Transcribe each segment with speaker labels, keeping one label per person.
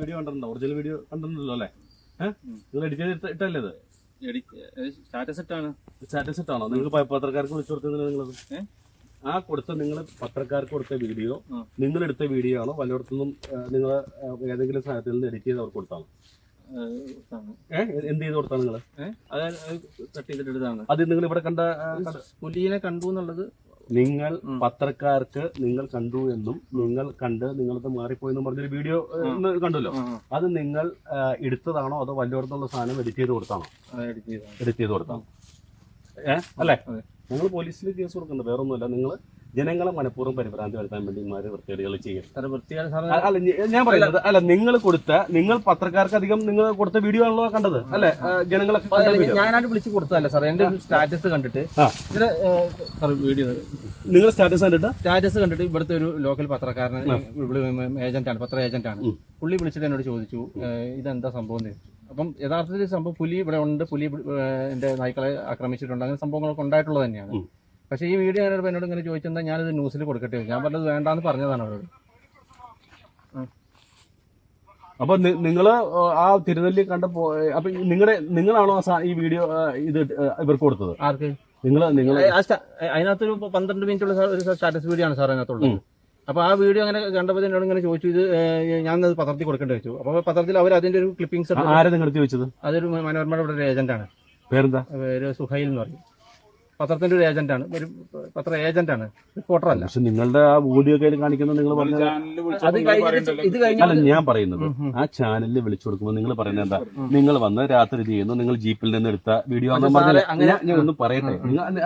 Speaker 1: Video കണ്ടിട്ടുണ്ടോ? Original video കണ്ടിട്ടുണ്ടല്ലോ അല്ലേ? ഏഹ് നിങ്ങൾ എഡിറ്റ് ചെയ്ത് ഇട്ടല്ലേ ഇത്?
Speaker 2: സ്റ്റാറ്റസ് ഇട്ടാണ്.
Speaker 1: സ്റ്റാറ്റസ് ഇട്ടാണോ? നിങ്ങൾ പത്രക്കാർക്ക് വിളിച്ചു കൊടുത്തത് നിങ്ങളത്? ആ കൊടുത്ത നിങ്ങൾ പത്രക്കാർക്ക് കൊടുത്ത വീഡിയോ നിങ്ങൾ എടുത്ത വീഡിയോ ആണോ? വല്ലയിടത്തുനിന്നും നിങ്ങൾ ഏതെങ്കിലും സാധനത്തിൽ നിന്ന് എഡിറ്റ് ചെയ്ത് അവർക്ക് കൊടുത്താണോ? എന്ത് ചെയ്ത് കൊടുത്താണ് നിങ്ങൾ
Speaker 2: അത് കട്ട് ചെയ്തിട്ട് എടുത്താണ്
Speaker 1: അത് നിങ്ങൾ ഇവിടെ കണ്ട പുലിയെ കണ്ടു
Speaker 2: എന്നുള്ളത്
Speaker 1: നിങ്ങൾ. പത്രക്കാർക്ക് നിങ്ങൾ കണ്ടു എന്നും നിങ്ങൾ കണ്ട് നിങ്ങളത് മാറിപ്പോയെന്നും പറഞ്ഞൊരു വീഡിയോ കണ്ടല്ലോ. അത് നിങ്ങൾ എടുത്തതാണോ അതോ വല്ലോടത്തുള്ള സാധനം എഡിറ്റ് ചെയ്ത് കൊടുത്താണോ?
Speaker 2: എഡിറ്റ്
Speaker 1: ചെയ്ത് കൊടുത്താണോ? ഏഹ് അല്ലേ. നിങ്ങൾ പോലീസിൽ കേസ് കൊടുക്കുന്നുണ്ട്. വേറൊന്നുമല്ല. നിങ്ങൾ ജനങ്ങളെ മനഃപൂർവം പരിഭ്രാന്തി വരുത്താൻ വേണ്ടി ഇമാര് വൃത്തികേടുകൾ ചെയ്യും. അല്ല ഞാൻ പറയുന്നത് അല്ല. നിങ്ങൾ കൊടുത്ത നിങ്ങൾ പത്രക്കാർക്ക് അധികം നിങ്ങൾ കൊടുത്ത വീഡിയോ ആണല്ലോ കണ്ടത് അല്ലെ? ജനങ്ങളെ.
Speaker 2: ഞാനായിട്ട് വിളിച്ച് കൊടുത്തതല്ല സാർ എന്റെ സ്റ്റാറ്റസ് കണ്ടിട്ട്. വീഡിയോ
Speaker 1: നിങ്ങൾ സ്റ്റാറ്റസ് കണ്ടിട്ട്?
Speaker 2: സ്റ്റാറ്റസ് കണ്ടിട്ട് ഇവിടുത്തെ ഒരു ലോക്കൽ പത്രക്കാരൻ ഏജന്റാണ് പത്ര
Speaker 1: ഏജന്റാണ്
Speaker 2: പുള്ളി വിളിച്ചിട്ട് എന്നോട് ചോദിച്ചു ഇതെന്താ സംഭവം അപ്പം യഥാർത്ഥത്തിൽ സംഭവം പുലി ഇവിടെ ഉണ്ട് പുലി എന്റെ നായ്ക്കളെ ആക്രമിച്ചിട്ടുണ്ട് അങ്ങനെ സംഭവങ്ങളൊക്കെ ഉണ്ടായിട്ടുള്ളത് തന്നെയാണ്. പക്ഷേ ഈ വീഡിയോ ഞാനോട് എന്നോട് ഇങ്ങനെ ചോദിച്ചെന്താ ഞാനിത് ന്യൂസിൽ കൊടുക്കട്ടെ. ഞാൻ പറഞ്ഞത് വേണ്ടാന്ന് പറഞ്ഞതാണ് അവരോട്.
Speaker 1: അപ്പൊ നിങ്ങൾ ആ തിരുനെല്ലി കണ്ട പോ- അപ്പൊ നിങ്ങളുടെ നിങ്ങളാണോ ഈ വീഡിയോ ഇത് ഇവർക്ക് കൊടുത്തത്?
Speaker 2: ആർക്ക്?
Speaker 1: നിങ്ങൾ നിങ്ങൾ
Speaker 2: അതിനകത്ത് ഒരു അതിനകത്തൊരു പന്ത്രണ്ട് മിനിറ്റ് ഉള്ള ഒരു സ്റ്റാറ്റസ് വീഡിയോ ആണ് സാർ അതിനകത്തുള്ളത്. അപ്പൊ ആ വീഡിയോ അങ്ങനെ കണ്ടപ്പോൾ എന്നോട് ഇങ്ങനെ ചോദിച്ചു ഇത് ഞാൻ അത് പത്രത്തിൽ കൊടുക്കേണ്ടി വെച്ചു. അപ്പൊ പത്രത്തിൽ അവർ അതിന്റെ ഒരു ക്ലിപ്പിംഗ്സ്
Speaker 1: ആരെ നിങ്ങൾ ചോദിച്ചത്?
Speaker 2: അതൊരു മനോരമയുടെ ഒരു ഏജന്റ് ആണ്
Speaker 1: പേരെന്താ?
Speaker 2: പേര് സുഹൈൽ എന്ന് പറയും. പത്രത്തിന്റെ ഒരു ഏജന്റാണ് ഒരു പത്ര ഏജന്റാണ് റിപ്പോർട്ടറല്ല റിപ്പോർട്ടർ അല്ല.
Speaker 1: പക്ഷെ നിങ്ങളുടെ ആ വീഡിയോ കയ്യിൽ കാണിക്കുന്നത് നിങ്ങൾ പറഞ്ഞാൽ
Speaker 2: അത് കഴിഞ്ഞിട്ട് ഇത്
Speaker 1: അല്ല ഞാൻ പറയുന്നത് ആ ചാനലിൽ വിളിച്ചു കൊടുക്കുമ്പോൾ നിങ്ങൾ പറയുന്നത് എന്താ? നിങ്ങൾ വന്ന് രാത്രി ഇത് ചെയ്യുന്നു നിങ്ങൾ ജീപ്പിൽ നിന്ന് എടുത്ത വീഡിയോ ആണെന്ന്
Speaker 2: പക്ഷെ സാറേ, അങ്ങനെ-
Speaker 1: ഞാൻ- ഞാൻ ഒന്ന് പറയട്ടെ.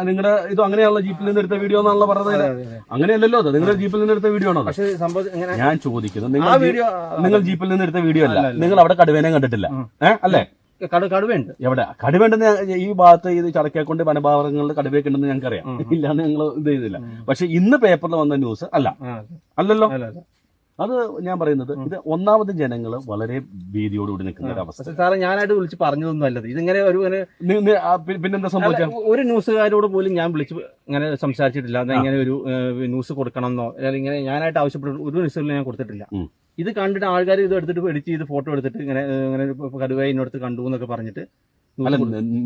Speaker 1: നിങ്ങളുടെ ഇത് അങ്ങനെയാണല്ലോ ജീപ്പിൽ നിന്ന് എടുത്ത വീഡിയോ എന്നാണല്ലോ പറഞ്ഞത്? അങ്ങനെയല്ലല്ലോ അത്. നിങ്ങളുടെ ജീപ്പിൽ നിന്ന് എടുത്ത വീഡിയോ ആണോ അത്?
Speaker 2: പക്ഷെ സംഭവം ഇങ്ങനെ
Speaker 1: ഞാൻ ചോദിക്കുന്നത്
Speaker 2: ആ
Speaker 1: നിങ്ങൾ
Speaker 2: വീഡിയോ
Speaker 1: നിങ്ങൾ ജീപ്പിൽ നിന്ന് എടുത്ത വീഡിയോ അല്ല. നിങ്ങൾ അവിടെ കടുവേനെ കണ്ടിട്ടില്ല. ഏഹ് അല്ലേ?
Speaker 2: കടുവയുണ്ട്.
Speaker 1: എവിടെ? കടുവയുണ്ടെന്ന് ഈ ഭാഗത്ത് ഇത് ചടക്കേക്കൊണ്ട് വനഭാഗങ്ങളിൽ കടുവയൊക്കെ ഉണ്ടെന്ന് ഞങ്ങൾക്കറിയാം. ഇല്ലാന്ന് ഞങ്ങൾ ഇത് ചെയ്തില്ല. പക്ഷെ ഇന്ന് പേപ്പറിൽ വന്ന ന്യൂസ് അല്ല. അല്ലല്ലോ?
Speaker 2: അല്ല, അല്ല.
Speaker 1: അത് ഞാൻ പറയുന്നത് ഇത് ഒന്നാമത് ജനങ്ങൾ വളരെ ഭീതിയോടുകൂടി നിൽക്കുന്ന ഒരു അവസ്ഥ
Speaker 2: സാറേ ഞാനായിട്ട് വിളിച്ച് പറഞ്ഞതൊന്നും അല്ലത്. ഇതിങ്ങനെ ഒരു
Speaker 1: പിന്നെന്താ
Speaker 2: സംഭവിച്ചത് ഒരു ന്യൂസുകാരോട് പോലും ഞാൻ വിളിച്ച് ഇങ്ങനെ സംസാരിച്ചിട്ടില്ല. അത് ഇങ്ങനെ ഒരു ന്യൂസ് കൊടുക്കണമെന്നോ അല്ലെങ്കിൽ ഇങ്ങനെ ഞാനായിട്ട് ആവശ്യപ്പെട്ട ഒരു ന്യൂസിലും ഞാൻ കൊടുത്തിട്ടില്ല. ഇത് കണ്ടിട്ട് ആൾക്കാർ ഇത് എടുത്തിട്ട് എഡിറ്റ് ചെയ്ത് ഫോട്ടോ എടുത്തിട്ട് ഇങ്ങനെ ഇങ്ങനെ കടുവ ഇന്നടുത്ത് കണ്ടു എന്നൊക്കെ പറഞ്ഞിട്ട്
Speaker 1: അല്ല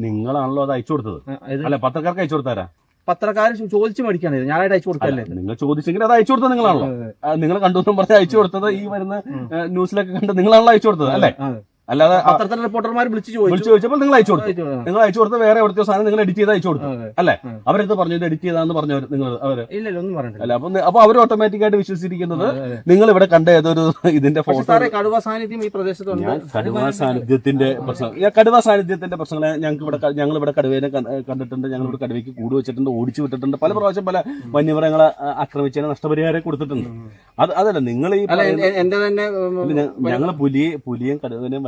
Speaker 1: നിങ്ങളാണല്ലോ അത് അയച്ചു കൊടുത്തത്? അല്ല പത്രക്കാർക്ക് അയച്ചു കൊടുത്താരാ?
Speaker 2: പത്രക്കാർ ചോദിച്ചു മേടിക്കാണ് ഞാനായിട്ട് അയച്ചു കൊടുക്കല്ലേ?
Speaker 1: നിങ്ങൾ ചോദിച്ചെങ്കിൽ അത് അയച്ചു കൊടുത്തത് നിങ്ങളാണല്ലോ. നിങ്ങൾ കണ്ടു പറഞ്ഞ് അയച്ചു കൊടുത്തത് ഈ വരുന്ന ന്യൂസിലൊക്കെ കണ്ട് നിങ്ങളാണല്ലോ അയച്ചു കൊടുത്തത് അല്ലേ. അല്ലാതെ ആ,
Speaker 2: പത്രത്തിലെ റിപ്പോർട്ടർമാർ വിളിച്ച്
Speaker 1: വിളിച്ചു
Speaker 2: ചോദിച്ചു
Speaker 1: ചോദിച്ചപ്പോൾ നിങ്ങൾ അയച്ചു കൊടുത്തു. നിങ്ങൾ അയച്ചു കൊടുത്ത വേറെ എവിടുത്തെ സാധനം നിങ്ങൾ എഡിറ്റ് ചെയ്ത് അയച്ചു കൊടുത്തു. അല്ലെ. അവരെടുത്ത് പറഞ്ഞു ഇത് എഡിറ്റ് ചെയ്താന്ന് പറഞ്ഞു നിങ്ങൾ
Speaker 2: അവർ.
Speaker 1: അല്ല അപ്പൊ അപ്പൊ അവർ ഓട്ടോമാറ്റിക് ആയിട്ട് വിശ്വസിച്ചിരിക്കുന്നത്. നിങ്ങൾ ഇവിടെ കണ്ട ഏതൊരു ഇതിന്റെ ഫോട്ടോ
Speaker 2: കടുവ സാന്നിധ്യം ഈ പ്രദേശത്തുണ്ട്
Speaker 1: കടുവ സാന്നിധ്യത്തിന്റെ പ്രശ്നം കടുവ സാന്നിധ്യത്തിന്റെ പ്രശ്നങ്ങളെ ഞങ്ങൾക്ക് ഇവിടെ ഞങ്ങൾ ഇവിടെ കടുവേനെ കണ്ടിട്ടുണ്ട് ഞങ്ങൾ ഇവിടെ കടുവയ്ക്ക് കൂട് വെച്ചിട്ടുണ്ട് ഓടിച്ചു വിട്ടിട്ടുണ്ട്. പല പ്രാവശ്യം പല വന്യമൃഗങ്ങളെ ആക്രമിച്ചതിന് നഷ്ടപരിഹാരം കൊടുത്തിട്ടുണ്ട്. അത് അതല്ല നിങ്ങൾ ഈ
Speaker 2: എന്റെ തന്നെ
Speaker 1: ഞങ്ങൾ പുലിയെ പുലിയും കടുവനെയും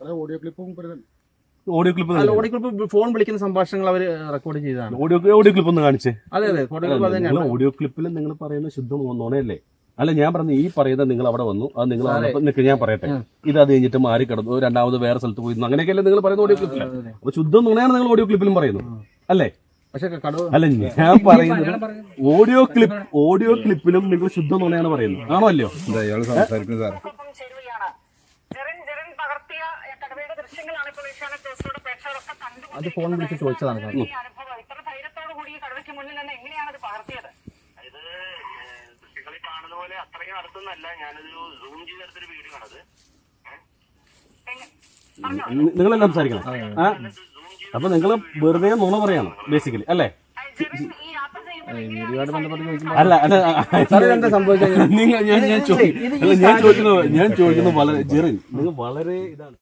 Speaker 3: audio ക്ലിപ്പും
Speaker 1: audio clip
Speaker 2: audio clip phone വിളിക്കുന്ന സംഭാഷണങ്ങൾ അവർ റെക്കോർഡ് ചെയ്തതാണ്.
Speaker 1: ഓഡിയോ ഓഡിയോ ക്ലിപ്പ് ഒന്ന് കാണിച്ചേ.
Speaker 2: അതെ അതെ ഫോട്ടോ
Speaker 1: നിങ്ങൾ ഓഡിയോ ക്ലിപ്പിൽ നിങ്ങൾ പറയുന്ന ശുദ്ധം നുണയല്ലേ? അല്ല ഞാൻ പറഞ്ഞു ഈ പറയുന്നത് നിങ്ങൾ അവിടെ വന്നു അത് നിങ്ങൾ നിൽക്കുക ഞാൻ പറയട്ടെ. ഇത് അത് കഴിഞ്ഞിട്ട് മാറി കിടന്നു രണ്ടാമത് വേറെ സ്ഥലത്ത് പോയിരുന്നു. അങ്ങനെയൊക്കെയല്ലേ നിങ്ങൾ പറയുന്ന ഓഡിയോ ക്ലിപ്പിൽ. അപ്പൊ ശുദ്ധം നുണയാണ് നിങ്ങൾ ഓഡിയോ ക്ലിപ്പിലും പറയുന്നത്. അല്ലേ?
Speaker 2: പക്ഷെ കടുവ
Speaker 1: അല്ല ഞാൻ പറയുന്നത് ഓഡിയോ ക്ലിപ്പ് ഓഡിയോ ക്ലിപ്പിലും നിങ്ങൾ ശുദ്ധം നുണയാണ് പറയുന്നത്. ആണോ അല്ലയോ?
Speaker 2: അത് ഫോൺ വിളിച്ച് ചോദിച്ചതാണ് സാർ.
Speaker 4: ഈ അനുഭവം ഇത്ര ധൈര്യത്തോടു കൂടി ഈ മുന്നിൽ നിന്ന് എങ്ങനെയാണ് ഇത് പകർത്തിയത്
Speaker 5: ഇത് കുട്ടികളിൽ കാണുന്ന പോലെ അത്രയും അടുത്തൊന്നല്ല. ഞാനൊരു സൂം ചെയ്തെടുത്തൊരു വീഡിയോ ആണത്
Speaker 1: നിങ്ങളെല്ലാം സംസാരിക്കണം. ആ? അപ്പൊ നിങ്ങൾ വെറുതെ നുണ പറയണം ബേസിക്കലി അല്ലേ? അല്ല അല്ല
Speaker 2: സംഭവിച്ചത്?
Speaker 1: നിങ്ങൾ ഞാൻ ചോദിക്കുന്നു ചോദിക്കുന്നത് ഞാൻ ചോദിക്കുന്നു വളരെ ജെറിൻ നിങ്ങൾ വളരെ ഇതാണ്.